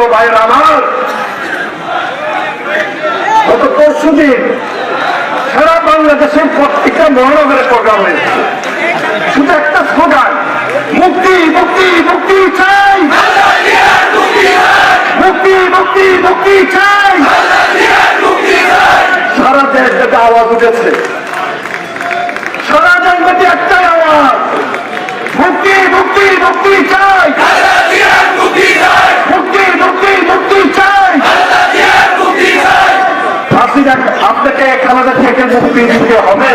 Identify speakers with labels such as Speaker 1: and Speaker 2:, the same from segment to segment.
Speaker 1: প্রিয় ভাইয়ের আমার, গত পরশু দিন সারা বাংলাদেশের প্রত্যেকটা মহানগরের প্রোগ্রাম হয়েছে শুধু একটা স্লোগান মুক্তি মুক্তি মুক্তি চাই। মুক্তি মুক্তি মুক্তি চাই। সারা দেশ যাতে আওয়াজ উঠেছে। হাসিনা আপনাকে খালেদা থেকে মুক্তি দিতে হবে।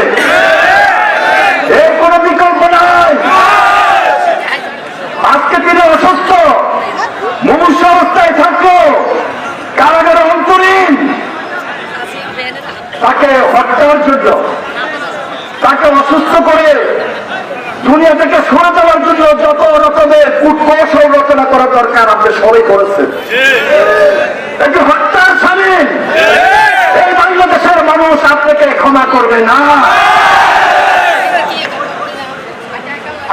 Speaker 1: এর কোনো বিকল্প নাই। আজকে তিনি অসুস্থ। মুমূর্ষ অবস্থায় থাকল কারাগারে অন্তরীণ। তাকে হত্যার জন্য, তাকে অসুস্থ করে দুনিয়া থেকে সরে দেওয়ার জন্য যত রকমের কূটকৌশল রচনা করা দরকার আপনি সবাই করেছেন একটু হত্যার সামিল এই বাংলাদেশের মানুষ আপনাকে ক্ষমা করবে না।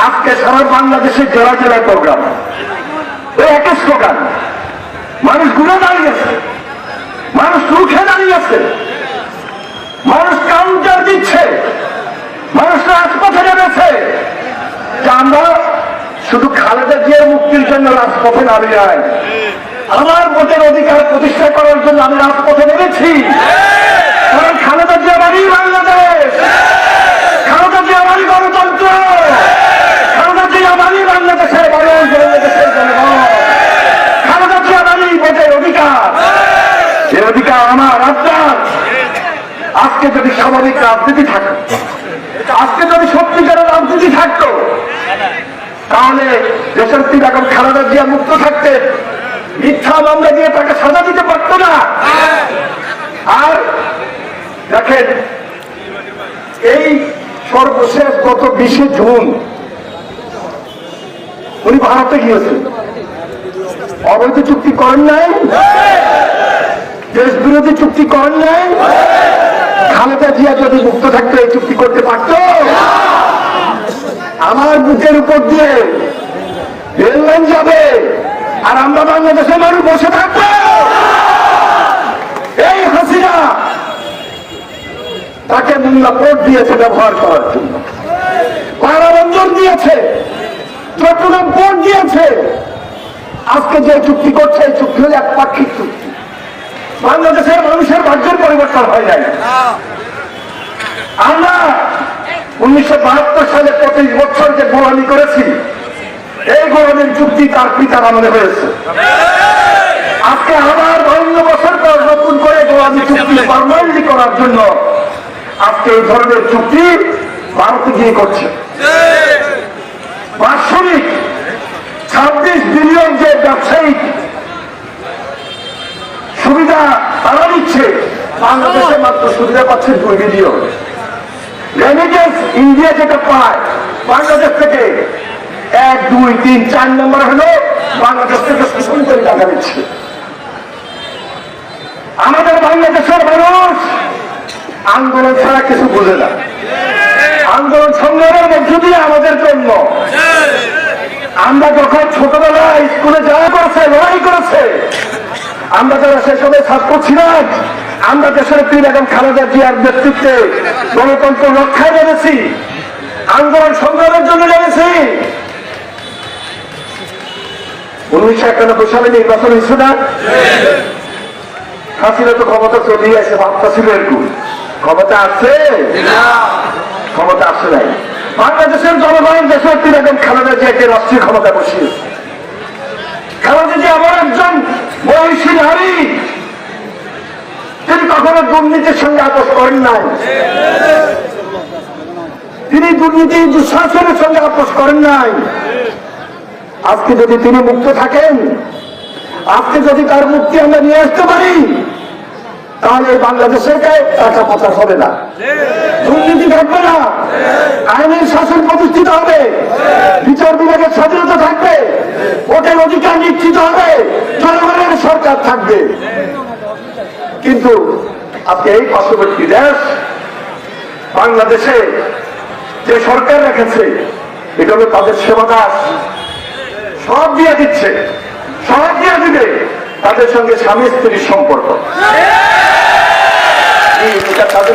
Speaker 1: আজকে সারা বাংলাদেশের জেলা জেলায় প্রোগ্রাম ওই স্লোগান। মানুষ ঘুরে দাঁড়িয়েছে মানুষ রুখে দাঁড়িয়েছে মানুষ কাউন্টার দিচ্ছে। মানুষ রাজপথে নেমেছে। আমরা শুধু খালেদা জিয়ার মুক্তির জন্য রাজপথে নামি নাই। আমার ভোটের অধিকার প্রতিষ্ঠা করার জন্য আমি রাজপথে নেমেছি কারণ খালেদা জিয়া মানি বাংলাদেশ খালেদা জিয়া মানি গণতন্ত্র খালেদা জিয়া মানি বাংলাদেশের মানুষ বাংলাদেশের জনগণ খালেদা জিয়া মানি ভোটের অধিকার যে অধিকার আমার আপনার আজকে যদি স্বাভাবিক রাজনীতি থাকে আজকে যদি সত্যিকারের রাজনীতি থাকতো, তাহলে দেশের তিন এখন খালেদা জিয়া মুক্ত থাকতে, মিথ্যা মামলা দিয়ে তাকে সাজা দিতে পারতো না। আর দেখেন, এই সর্বশেষ গত বিশে জুন উনি ভারতে গিয়েছেন। অবৈধ চুক্তি করেন নাই? দেশ বিরোধী চুক্তি করেন নাই? খালেদা জিয়া যদি মুক্ত থাকতো, এই চুক্তি করতে পারত? আমার বুকের উপর দিয়ে রেল লাইন যাবে আর আমরা বাংলাদেশের মানুষ বসে থাকব। এই হাসিনা তাকে মুন্না পোর্ট দিয়েছে ব্যবহার করার জন্য। কারাবন্দর দিয়েছে, চট্টগ্রাম পোর্ট দিয়েছে। আজকে যে চুক্তি করছে, এই চুক্তি হলো এক পাক্ষিক চুক্তি। বাংলাদেশের মানুষের ভাগ্যের পরিবর্তন হয় নাই। আমরা উনিশশো বাহাত্তর সালে পঁচিশ বছর যে গোলামি করেছি, এই গোলামির চুক্তি তার পিতার আমলে হয়েছে। আজকে আবার বান্ন বছর পর নতুন করে গোলামি চুক্তি ফরমালি করার জন্য আজকে এই ধরনের চুক্তি ভারত গিয়ে করছে। বাৎসরিক ছাব্বিশ বিলিয়ন যে ব্যবসায়িক সুবিধা তারা দিচ্ছে বাংলাদেশে মাত্র সুবিধা পাচ্ছে দুই মিলিয়ন। রেমিটেন্স ইন্ডিয়া যেটা পায় বাংলাদেশ থেকে এক দুই তিন চার নম্বর হলো বাংলাদেশ থেকে শোষণ করে টাকা দিচ্ছে আমাদের বাংলাদেশের মানুষ আন্দোলন ছাড়া কিছু বোঝে না। আন্দোলন সংগ্রামের মধ্য দিয়ে আমাদের জন্য আমরা যখন ছোটবেলায় স্কুলে যাওয়া করেছে লড়াই করেছে আমরা যারা সে সময় ছাত্র ছিলাম আমরা দেশের পীর এবং খালেদা জিয়ার নেতৃত্বে গণতন্ত্র রক্ষায় নেমেছি আন্দোলন সংগ্রামের জন্য নেমেছি। উনিশশো একানব্বই সালে নির্বাচন হয়েছে না? হাসিনা তো ক্ষমতা চলিয়ে আসে ভাবটা ছিল এরকম। ক্ষমতা আছে? ক্ষমতা আসে নাই। বাংলাদেশের জনগণ দেশের তিন এবং খালেদা জিয়াকে রাষ্ট্রীয় ক্ষমতা বসিয়েছে। খালেদা জিয়া আমার একজন তিনি কখনো দুর্নীতির সঙ্গে আপোষ করেন নাই। তিনি দুর্নীতি, দুঃশাসনের সঙ্গে আপোষ করেন নাই। আজকে যদি তিনি মুক্ত থাকেন, আজকে যদি তার মুক্তি আমরা নিয়ে আসতে পারি, তাহলে বাংলাদেশের গায়ে টাকা পাচার হবে না। দুর্নীতি থাকবে না। আইনের শাসন প্রতিষ্ঠিত হবে। বিচার বিভাগের স্বাধীনতা থাকবে। ভোটের অধিকার নিশ্চিত হবে। জনগণের সরকার থাকবে। কিন্তু আপনি এই পার্শ্ববর্তী দেশ, বাংলাদেশে যে সরকার রেখেছে, এটা হলো তাদের সেবা দাস। সব দিয়ে দিচ্ছে। সব দিয়ে দিবে। তাদের সঙ্গে স্বামী স্ত্রীর সম্পর্ক তাদের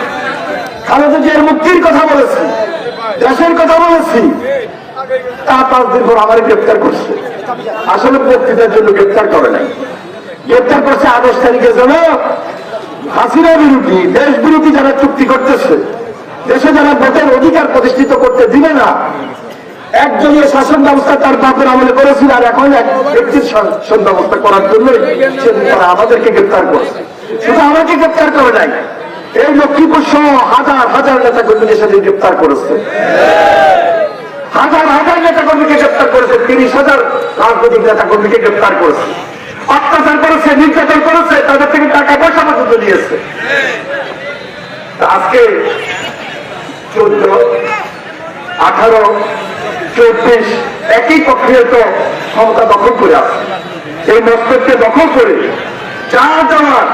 Speaker 1: মুক্তির কথা বলেছি, দেশের কথা বলেছি তা পাঁচ দিন পর আমার গ্রেপ্তার করছে। আসলে বক্তৃতার জন্য গ্রেপ্তার করে নাই। গ্রেপ্তার করছে হাসিনা বিরোধী, দেশ বিরোধী যারা চুক্তি করতেছে, দেশে যারা ভোটের অধিকার প্রতিষ্ঠিত করতে দিবে না একজনের শাসন ব্যবস্থা তার বাপের আমলে করেছিল আর এখন এক ব্যক্তির শাসন ব্যবস্থা করার জন্য তারা আমাদেরকে গ্রেপ্তার করেছে। শুধু আমাকে গ্রেপ্তার করে নাই এই লক্ষ্মীপুর সহ হাজার হাজার নেতা কর্মীদের সাথে গ্রেপ্তার করেছে। হাজার হাজার নেতা কর্মীকে গ্রেপ্তার করেছে, তিরিশ হাজার রাজনৈতিক নেতা কর্মীকে গ্রেপ্তার করেছে। অত্যাচার করেছে, নির্যাতন করেছে, তাদের থেকে টাকা পয়সা পর্যন্ত নিয়েছে। আজকে চোদ্দ, আঠারো, চব্বিশ একই প্রক্রিয়াত ক্ষমতা দখল করে আছে। এই মস্তককে দখল করে যা দেওয়ার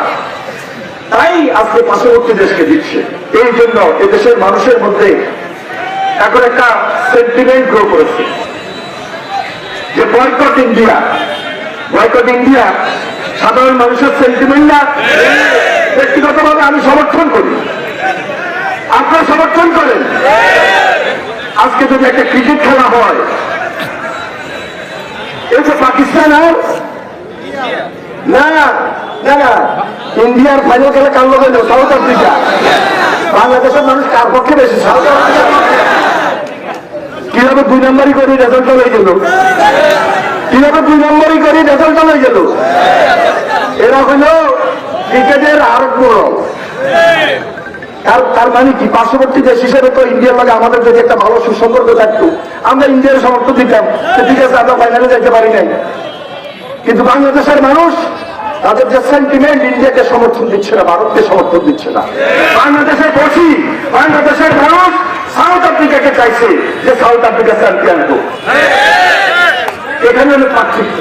Speaker 1: তাই আজকে পার্শ্ববর্তী দেশকে দিচ্ছে। এই জন্য এদেশের মানুষের মধ্যে এখন একটা সেন্টিমেন্ট গ্রো করেছে। যে বয়কট ইন্ডিয়া বয়কট ইন্ডিয়া সাধারণ মানুষের সেন্টিমেন্ট না? ব্যক্তিগতভাবে আমি সমর্থন করি। আপনারা সমর্থন করেন? আজকে যদি একটা ক্রিকেট খেলা হয়, এই যে পাকিস্তান আর না না না। ইন্ডিয়ার ফাইনাল খেলা কার লোক সাউথ আফ্রিকা। বাংলাদেশের মানুষ কার পক্ষে বেশি? সাউথ আফ্রিকার পক্ষে। কীভাবে দুই নম্বরই করে রেজাল্ট চলে গেল? কীভাবে দুই নম্বরই করে রেজাল্ট চলে গেল? এরা হইল ক্রিকেটের আর বড় তার মানে কি? পার্শ্ববর্তী দেশ হিসেবে তো ইন্ডিয়ার লাগে আমাদের যদি একটা ভালো সুসম্পর্ক থাকতো, আমরা ইন্ডিয়ার সমর্থন দিতাম। ঠিক আছে, আমরা ফাইনালে যাইতে পারি নাই। কিন্তু বাংলাদেশের মানুষ তাদের যে সেন্টিমেন্ট ইন্ডিয়াকে সমর্থন দিচ্ছে না, ভারতকে সমর্থন দিচ্ছে না। বাংলাদেশের বসি, বাংলাদেশের মানুষ সাউথ আফ্রিকাকে চাইছে যে সাউথ আফ্রিকা চ্যাম্পিয়ন হোক। এখানে হলো পার্থক্য।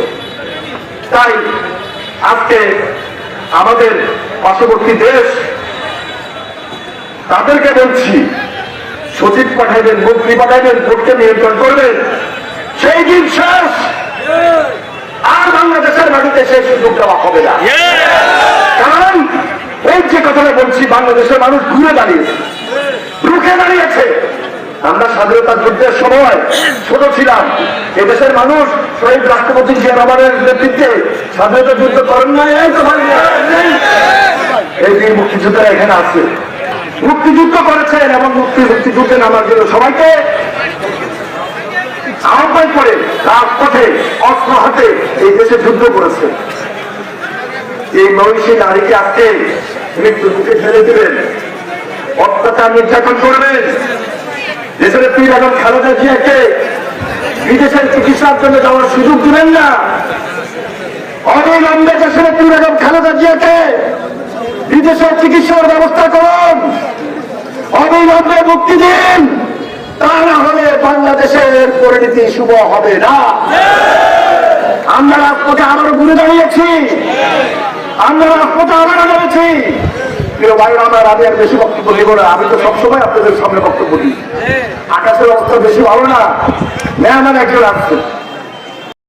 Speaker 1: তাই আজকে আমাদের পার্শ্ববর্তী দেশ, তাদেরকে বলছি, সচিব পাঠাইবেন, মন্ত্রী পাঠাইবেন, ভোটকে নিয়ন্ত্রণ করবেন। সেই দিন শেষ। আর বাংলাদেশের মাটিতে সেই সুযোগ দেওয়া হবে না। কারণ এই যে কথাটা বলছি বাংলাদেশের মানুষ ঘুরে দাঁড়িয়েছে। রুখে দাঁড়িয়েছে। আমরা স্বাধীনতা যুদ্ধের সময় ছোট ছিলাম। এদেশের মানুষ শহীদ রাষ্ট্রপতি জিয়া রহমানের নেতৃত্বে স্বাধীনতা যুদ্ধ করেন নাই। এই বীর মুক্তিযোদ্ধারা এখানে আছে। মুক্তিযুদ্ধ করেছেন এবং মুক্তি মুক্তিযুদ্ধে নামার জন্য সবাইকে আহ্বান করে রাজপথে অস্ত্র হাতে এই দেশে যুদ্ধ করেছে। এই মহিষী নারীকে আজকে মৃত্যুর মুখে ফেলে দিবেন। অত্যাচার নির্যাতন করবেন। দেশের পীর এবং খালেদা জিয়াকে বিদেশের চিকিৎসার জন্য যাওয়ার সুযোগ দিবেন না। অবিলম্বে দেশের পীর এবং খালেদা জিয়াকে বিদেশের চিকিৎসার ব্যবস্থা করুন। অবিলম্বে মুক্তি দিন। তা না হলে বাংলাদেশের পরিণতি শুভ হবে না। আমরা রাজপথে আবারও ঘুরে দাঁড়িয়েছি। আমরা রাজপথে আবারও দাঁড়িয়েছি প্রিয় আমি আমি তো সবসময় আপনাদের সামনে বক্তব্য দিই। আকাশের অবস্থা বেশি ভালো না। মেহমান একজন আসছে।